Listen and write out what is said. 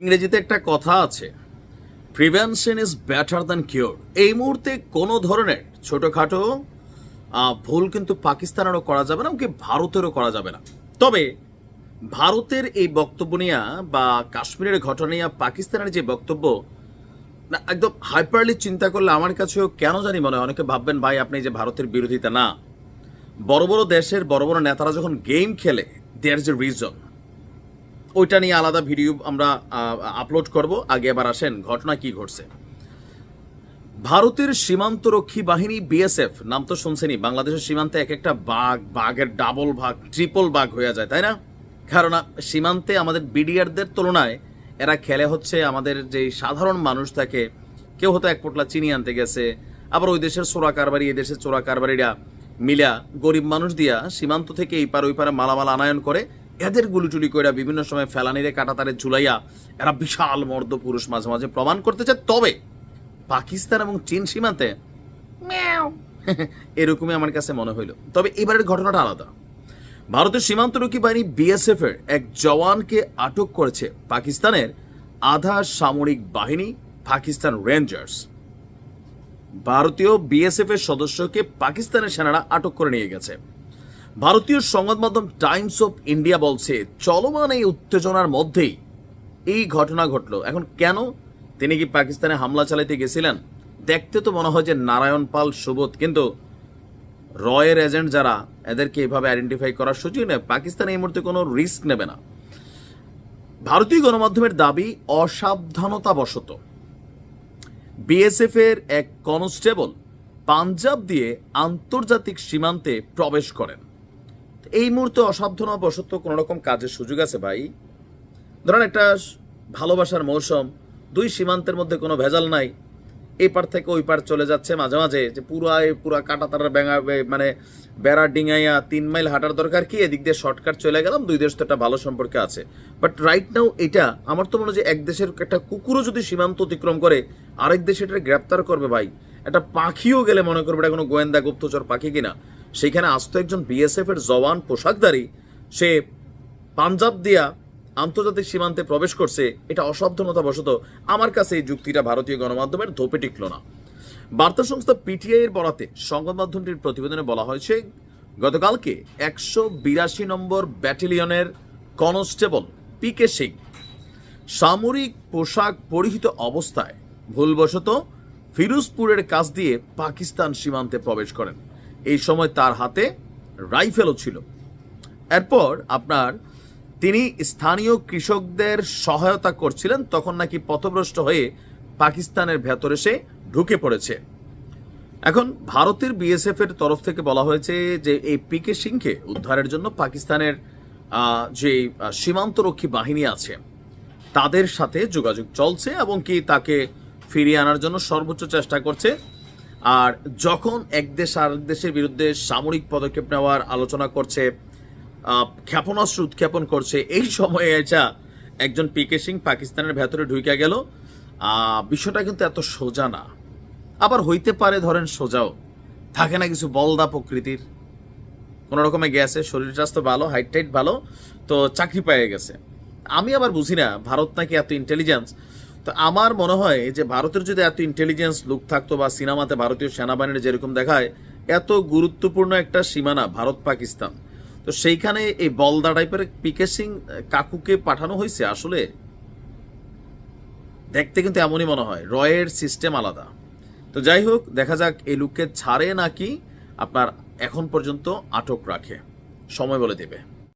ইংরেজিতে একটা কথা আছে prevention is better than cure এই মুহূর্তে কোনো ধরনের ছোটোখাটো ভুল কিন্তু পাকিস্তানেরও করা যাবে না এমনকি ভারতেরও করা যাবে না। তবে ভারতের এই বক্তব্য নিয়ে বা কাশ্মীরের ঘটনা নিয়ে পাকিস্তানের যে বক্তব্য, না, একদম হাইপারলি চিন্তা করলে আমার কাছেও কেন জানি মনে হয়, অনেকে ভাববেন, ভাই, আপনি যে ভারতের বিরোধিতা, না। বড় বড় দেশের বড় বড় নেতারা যখন গেম খেলে দেয়ার যে রিজন ওইটা নিয়ে আলাদা ভিডিও আমরা আপলোড করব। আগে এবার আসেন, ঘটনা কি ঘটছে? ভারতের সীমান্তরক্ষী বাহিনী বিএসএফ নাম তো শুনছেনি বাংলাদেশের সীমান্তে এক একটা বাঘ, বাঘের ডাবল ভাগ ট্রিপল বাঘ হয়ে যায়, তাই না? কারণ সীমান্তে আমাদের বিডিআরদের তুলনায় এরা খেলে হচ্ছে আমাদের যে সাধারণ মানুষ থাকে, কেউ হয়তো এক পোটলা চিনি আনতে গেছে, আবার ওই দেশের চোরা কারবারি এই দেশের চোরা কারবারিরা মিলা গরিব মানুষ দিয়া সীমান্ত থেকে এই পার ওই পারে মালামাল আনায়ন করে এদের গুলিটুলি কইরা বিভিন্ন সময় ফেলানিরে কাটাতারে ঝুলাইয়া এরা বিশাল মর্দ পুরুষ মাঝে মাঝে প্রমাণ করতে চায় তবে পাকিস্তান এবং চীন সীমান্তে এরকমই আমার কাছে মনে হইল। তবে এবারের ঘটনাটা আলাদা। ভারতের সীমান্তরক্ষী বাহিনী বিএসএফ এর এক জওয়ানকে আটক করেছে পাকিস্তানের আধা সামরিক বাহিনী, পাকিস্তান রেঞ্জার্স ভারতীয় বিএসএফ এর সদস্যকে পাকিস্তানের সেনারা আটক করে নিয়ে গেছে। ভারতীয় সংবাদ মাধ্যম টাইমস অফ ইন্ডিয়া বলছে, চলমান এই উত্তেজনার মধ্যেই এই ঘটনা ঘটলো। এখন কেন? তিনি কি পাকিস্তানে হামলা চালাইতে গেছিলেন? দেখতে তো মনে হয় যে নারায়ণ পাল, সুবোধ, কিন্তু রয়ের এজেন্ট যারা, এদেরকে এভাবে আইডেন্টিফাই করার সুযোগ নেই। পাকিস্তান এই মুহূর্তে কোনো রিস্ক নেবে না। ভারতীয় গণমাধ্যমের দাবি অসাবধানতাবশত। বিএসএফ এর এক কনস্টেবল পাঞ্জাব দিয়ে আন্তর্জাতিক সীমান্তে প্রবেশ করেন। এই মুহূর্তে অসাবধানতাবশত কোনো রকম কাজের সুযোগ আছে ভাই? ধরেন একটা ভালোবাসার মৌসুম, দুই সীমান্তের মধ্যে কোনো ভেজাল নাই এই পার থেকে ওই পার চলে যাচ্ছে মাঝে মাঝে, যে পুরা পুরা কাটা তারা ব্যাঙা মানে বেড়া ডিঙাইয়া তিন মাইল হাঁটার দরকার কি? এদিক দিয়ে শর্টকাট চলে গেলাম, দুই দেশ তো একটা ভালো সম্পর্কে আছে। বাট রাইট নাও এটা, আমার তো মনে হয় যে এক দেশের একটা কুকুরও যদি সীমান্ত অতিক্রম করে, আরেক দেশে এটা গ্রেপ্তার করবে ভাই। একটা পাখিও গেলে মনে করবে এটা কোনো গোয়েন্দা গুপ্তচর পাখি কিনা। সেখানে আস্ত একজন বিএসএফ এর জওয়ান পোশাকধারী, সে পাঞ্জাব দিয়া আন্তর্জাতিক সীমান্তে প্রবেশ করছে, এটা অসাবধানতা বশত আমার কাছে এই যুক্তিটা ভারতীয় গণমাধ্যমের ধোপে টিকল না। বার্তা সংস্থা পিটিআই এর বরাতে সংবাদ মাধ্যমটির প্রতিবেদনে বলা হয়েছে, গতকালকে একশো বিরাশি নম্বর ব্যাটালিয়নের কনস্টেবল পি কে সিং সামরিক পোশাক পরিহিত অবস্থায় ভুলবশত ফিরোজপুরের কাছ দিয়ে পাকিস্তান সীমান্তে প্রবেশ করেন। এই সময় তার হাতে রাইফেলও ছিল। এরপর আপনার তিনি স্থানীয় কৃষকদের সহায়তা করছিলেন, তখন নাকি পথভ্রষ্ট হয়ে পাকিস্তানের ভেতরে সে ঢুকে পড়েছে। এখন ভারতের বিএসএফ এর তরফ থেকে বলা হয়েছে যে, এই পিকে সিংকে উদ্ধারের জন্য পাকিস্তানের যে, সীমান্তরক্ষী বাহিনী আছে, তাদের সাথে যোগাযোগ চলছে এবং কি তাকে ফিরিয়ে আনার জন্য সর্বোচ্চ চেষ্টা করছে। আর যখন এক দেশ আর এক দেশের বিরুদ্ধে সামরিক পদক্ষেপ নেওয়ার আলোচনা করছে ক্ষেপণাস্ত্র উৎক্ষেপণ করছে, এই সময়ে এটা একজন পিকে সিং পাকিস্তানের ভেতরে ঢুকে গেল। বিষয়টা কিন্তু এত সোজা না। আবার হইতে পারে, ধরেন সোজাও। থাকে না কিছু বলদা প্রকৃতির। কোনো রকমে গেছে শরীর স্বাস্থ্য ভালো হাইট টাইট ভালো, তো চাকরি পেয়ে গেছে। আমি আবার বুঝি না, ভারত নাকি এত ইন্টেলিজেন্স তো আমার মনে হয় যে ভারতের যদি এত ইন্টেলিজেন্স লুক থাকতো বা সিনেমাতে ভারতীয় সেনাবাহিনীর যেরকম দেখায়, এত গুরুত্বপূর্ণ একটা সীমানা ভারত পাকিস্তান তো সেইখানে এই বলদা টাইপের পিকে সিং কাকুকে পাঠানো হয়েছে আসলে? দেখতে কিন্তু এমনই মনে হয়, রয়ের সিস্টেম আলাদা। তো যাই হোক, দেখা যাক এই লুককে ছাড়ে নাকি আপনার এখন পর্যন্ত আটক রাখে। সময় বলে দেবে।